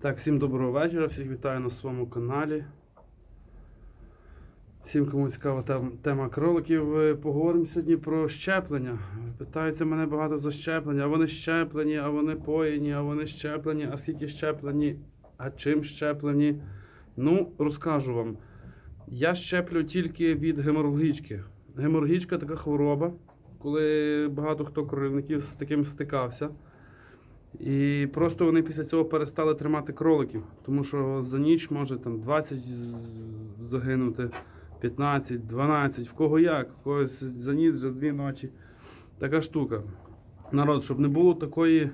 Так, всім доброго вечора, всіх вітаю на своєму каналі. Всім, кому цікава тем- тема кроликів, е, поговоримо сьогодні про щеплення. Питаються мене багато за щеплення, а вони щеплені, а вони поїні, а вони щеплені, а скільки щеплені, а чим щеплені. Ну, розкажу вам. Я щеплю тільки від геморрагічки. Геморрагічка така хвороба, коли багато хто кроливників з таким стикався. І просто вони після цього перестали тримати кроликів, тому що за ніч може там 20 загинути, 15, 12, в кого як, в когось за ніч, за дві ночі. Така штука. Народ, щоб не було такої,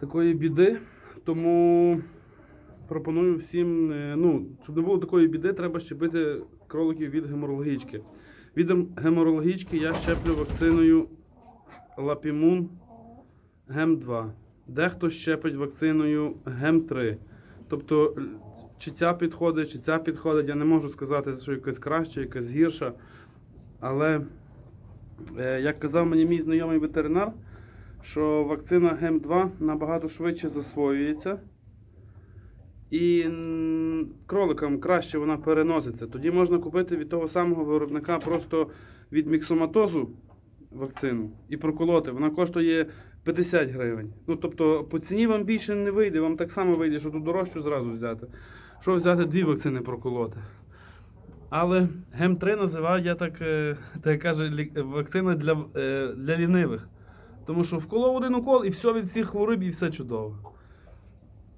такої біди, тому пропоную всім, е, ну, щоб не було такої біди, треба щепити кроликів від геморрагічки. Від гем- геморрагічки я щеплю вакциною Лапімун ГЕМ-2. Дехто щепить вакциною ГЕМ-3. Тобто, чи ця підходить, чи ця підходить, я не можу сказати, що якась краща, якась гірша. Але, е, як казав мені мій знайомий ветеринар, що вакцина ГЕМ-2 набагато швидше засвоюється. І кроликам краще вона переноситься. Тоді можна купити від того самого виробника просто від міксоматозу вакцину і проколоти. Вона коштує 50 гривень. Ну, тобто по ціні вам більше не вийде, вам так само вийде, що тут дорожчу зразу взяти. Що взяти дві вакцини проколоти. Але ГЕМ-3 називаю я так, е, так каже, вакцина для, е, для лінивих. Тому що вколов один укол і все від всіх хвороб, і все чудово.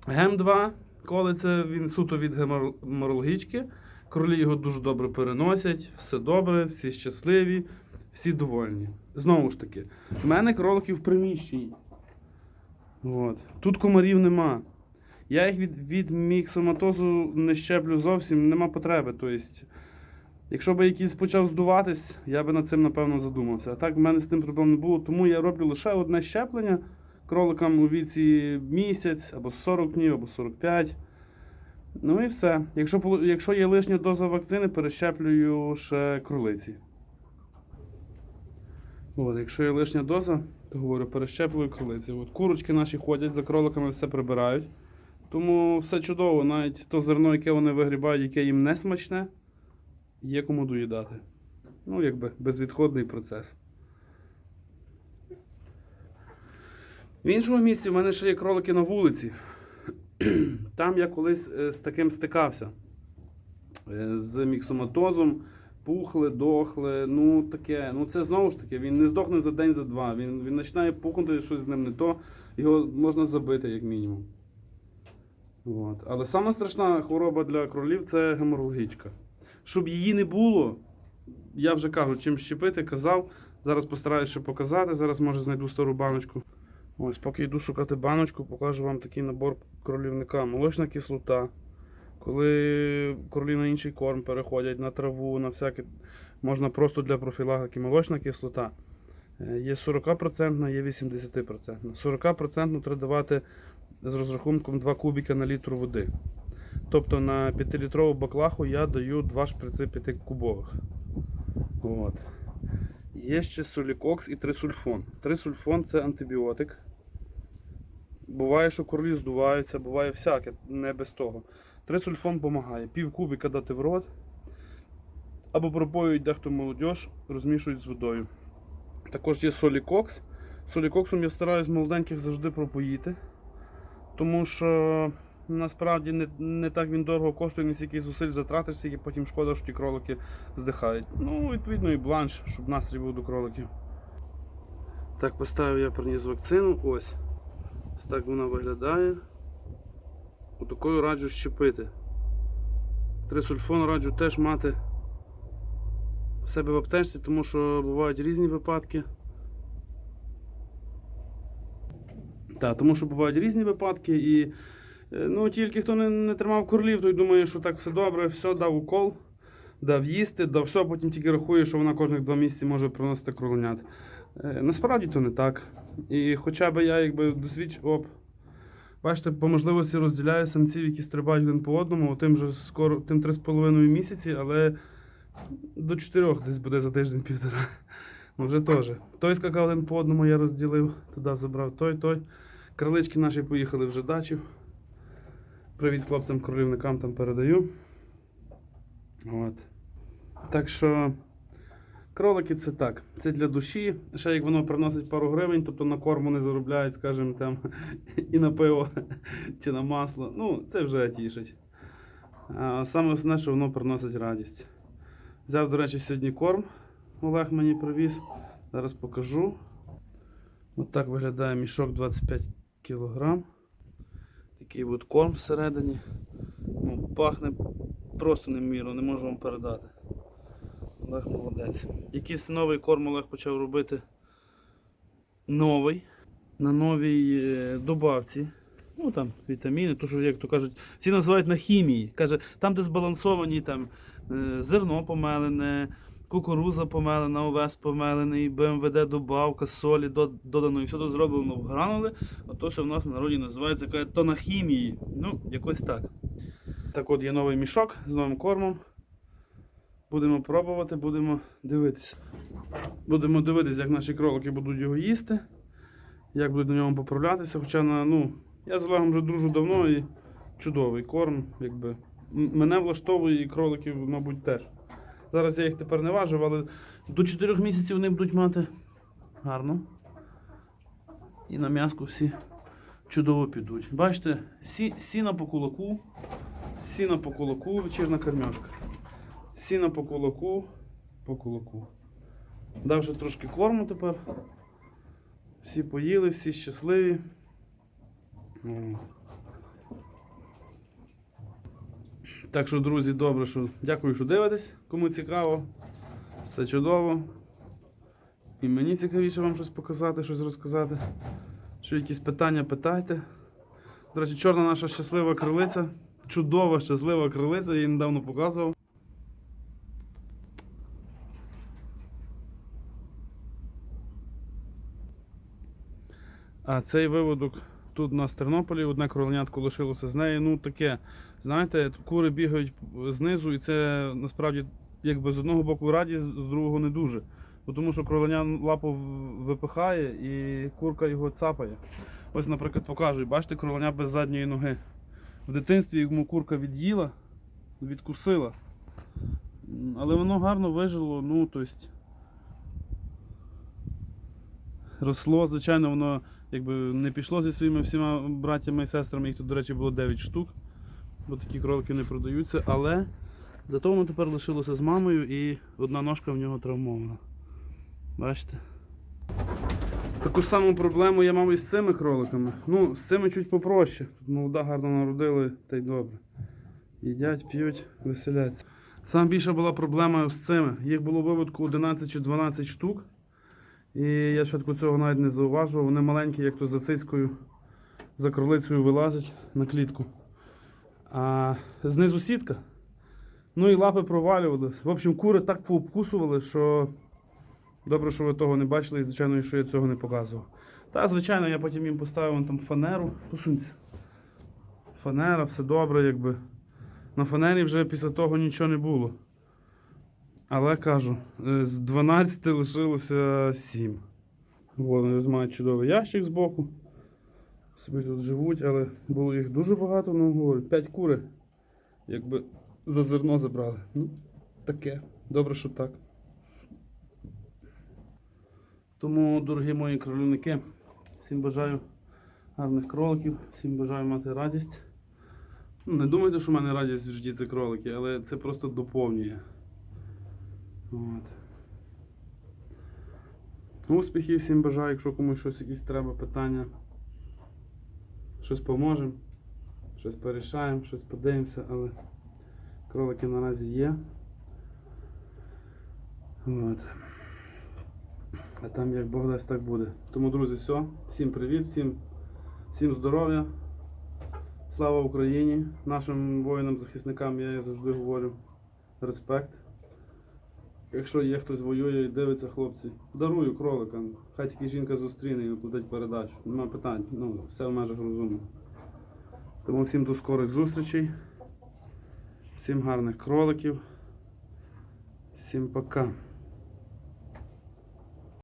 ГЕМ-2, коли це він суто від геморрагічки, кролі його дуже добре переносять, все добре, всі щасливі, всі довольні. Знову ж таки, в мене кролики в приміщенні. От. Тут комарів нема. Я їх від, від міксоматозу не щеплю зовсім, нема потреби. Тобто, якщо б якийсь почав здуватись, я би над цим напевно задумався. А так в мене з тим проблем не було. Тому я роблю лише одне щеплення кроликам у віці місяць, або 40 днів, або 45. Ну і все. Якщо, якщо є лишня доза вакцини, перещеплюю ще кролиці. От, якщо є лишня доза, то говорю, перещеплюю кролиці. От, курочки наші ходять, за кроликами все прибирають. Тому все чудово, навіть то зерно, яке вони вигрібають, яке їм не смачне, є кому доїдати. Ну, якби безвідходний процес. В іншому місці в мене ще є кролики на вулиці. Там я колись е, з таким стикався. Е, З міксоматозом, пухли, дохли. Ну таке. Ну це знову ж таки, він не здохне за день, за два. Він, він починає пухнути, щось з ним не то, його можна забити, як мінімум. От. Але сама страшна хвороба для кролів це геморрагічка. Щоб її не було, я вже кажу, чим щепити, казав. Зараз постараюся показати. Зараз може знайду стару баночку. Ось, поки йду шукати баночку, покажу вам такий набор кролівника. Молочна кислота. Коли кролі на інший корм переходять на траву, на всяке, можна просто для профілактики. Молочна кислота. Е, Є 40%, є 80%. 40% треба давати з розрахунком 2 кубіка на літр води. Тобто на 5-літрову баклаху я даю 2 шприци 5 кубових. От. Є ще солікокс і трисульфон. Трисульфон це антибіотик. Буває, що корлі здуваються, буває всяке, не без того. Трисульфон допомагає. Пів кубіка дати в рот. Або пропоюють дехто молодь, розмішують з водою. Також є солікокс. Солікоксом я стараюсь молоденьких завжди пропоїти. Тому що насправді не, не так він дорого коштує, не стільки зусиль затратиш, скільки потім шкода, що ті кролики здихають. Ну, відповідно, і бланш, щоб настрій був до кроликів. Так, поставив я приніс вакцину. Ось. Ось так вона виглядає. Отакою раджу щепити. Трисульфон раджу теж мати в себе в аптечці, тому що бувають різні випадки. Так, тому що бувають різні випадки і е, ну, тільки хто не, не тримав курлів, той думає, що так все добре, все, дав укол, дав їсти, дав все, потім тільки рахує, що вона кожних два місяці може приносити кроленят. Е, Насправді то не так. І хоча б я якби досвідч... Бачите, по можливості розділяю самців, які стрибають один по одному, тим же скоро, тим 3,5 місяці, але до 4 десь буде за тиждень-півтора. Ну вже теж. Той скакав один по одному, я розділив, туди забрав той, той. Крилички наші поїхали вже дачу. Привіт хлопцям кролівникам там передаю. От. Так що кролики це так. Це для душі. Ще як воно приносить пару гривень, тобто на корму не заробляють, скажімо, там і на пиво чи на масло. Ну, це вже тішить. А саме основне, що воно приносить радість. Взяв, до речі, сьогодні корм. Олег мені привіз. Зараз покажу. От так виглядає мішок 25 кг. Такий от корм всередині. Ну, пахне просто немірно, не можу вам передати. Олег молодець. Якийсь новий корм Олег почав робити новий. На новій е, добавці. Ну там вітаміни, то що, як то кажуть, всі називають на хімії. Каже, там, де збалансовані там, е, зерно помелене, кукуруза помелена, овес помелений, БМВД добавка, солі додано і все тут зроблено в гранули. Ото все в нас в народі називається каже, то на хімії. Ну, якось так. Так от є новий мішок з новим кормом. Будемо пробувати, будемо дивитися. Будемо дивитися, як наші кролики будуть його їсти, як будуть на ньому поправлятися. Хоча на, ну, я з Олегом вже дружу давно і чудовий корм. Якби. Мене влаштовує і кроликів, мабуть, теж. Зараз я їх тепер не важив, але до 4 місяців вони будуть мати гарно. І на м'яску всі чудово підуть. Бачите, сі, сіна по кулаку, сіна по кулаку, вечірна кормежка. Сіна по кулаку, по кулаку. Дав ще трошки корму тепер. Всі поїли, всі щасливі. Так що, друзі, добре, що дякую, що дивитесь. Кому цікаво, все чудово. І мені цікавіше вам щось показати, щось розказати. Що якісь питання питайте. До речі, чорна наша щаслива крилиця. Чудова щаслива крилиця, я її недавно показував. А цей виводок тут у нас Тернополі, одне кроленятко лишилося з неї. Ну таке, знаєте, кури бігають знизу, і це насправді якби з одного боку радість, з другого не дуже. Бо Тому що кроленя лапу випихає і курка його цапає. Ось, наприклад, покажу. Бачите, кроленя без задньої ноги. В дитинстві йому курка від'їла, відкусила. Але воно гарно вижило, ну, тобто. Росло, звичайно, воно якби не пішло зі своїми всіма братями і сестрами. Їх тут, до речі, було 9 штук. Бо такі кролики не продаються. Але зато воно тепер лишилося з мамою і одна ножка в нього травмована. Бачите? Таку саму проблему я мав і з цими кроликами. Ну, з цими чуть попроще. Тут молода гарно народили, та й добре. Їдять, п'ють, веселяться. Саме більша була проблема з цими. Їх було виводку 11 чи 12 штук. І я спочатку цього навіть не зауважував. Вони маленькі, як то за цицькою, за кролицею вилазять на клітку. А знизу сітка. Ну і лапи провалювались. В общем, кури так пообкусували, що добре, що ви того не бачили, і звичайно, що я цього не показував. Та, звичайно, я потім їм поставив там фанеру. Посунься. Фанера, все добре, якби. На фанері вже після того нічого не було. Але кажу, е, з 12 лишилося 7. Вони мають чудовий ящик збоку. Собі тут живуть, але було їх дуже багато, ну говорю, 5 кури. Якби за зерно забрали. Ну, таке. Добре, що так. Тому, дорогі мої кролівники, всім бажаю гарних кроликів, всім бажаю мати радість. Ну, не думайте, що в мене радість в житті це кролики, але це просто доповнює. От. Успіхів всім бажаю, якщо комусь щось якісь треба, питання. Щось поможемо, щось порішаємо, щось подивимося, але кролики наразі є. От. А там як Бог дасть, так буде. Тому, друзі, все. Всім привіт, всім, всім здоров'я. Слава Україні! Нашим воїнам-захисникам я завжди говорю респект. Якщо є хтось воює і дивиться, хлопці, дарую кролика. Хай тільки жінка зустріне і оплатить передачу. Нема питань. Ну, все в межах розуму. Тому всім до скорих зустрічей. Всім гарних кроликів. Всім пока.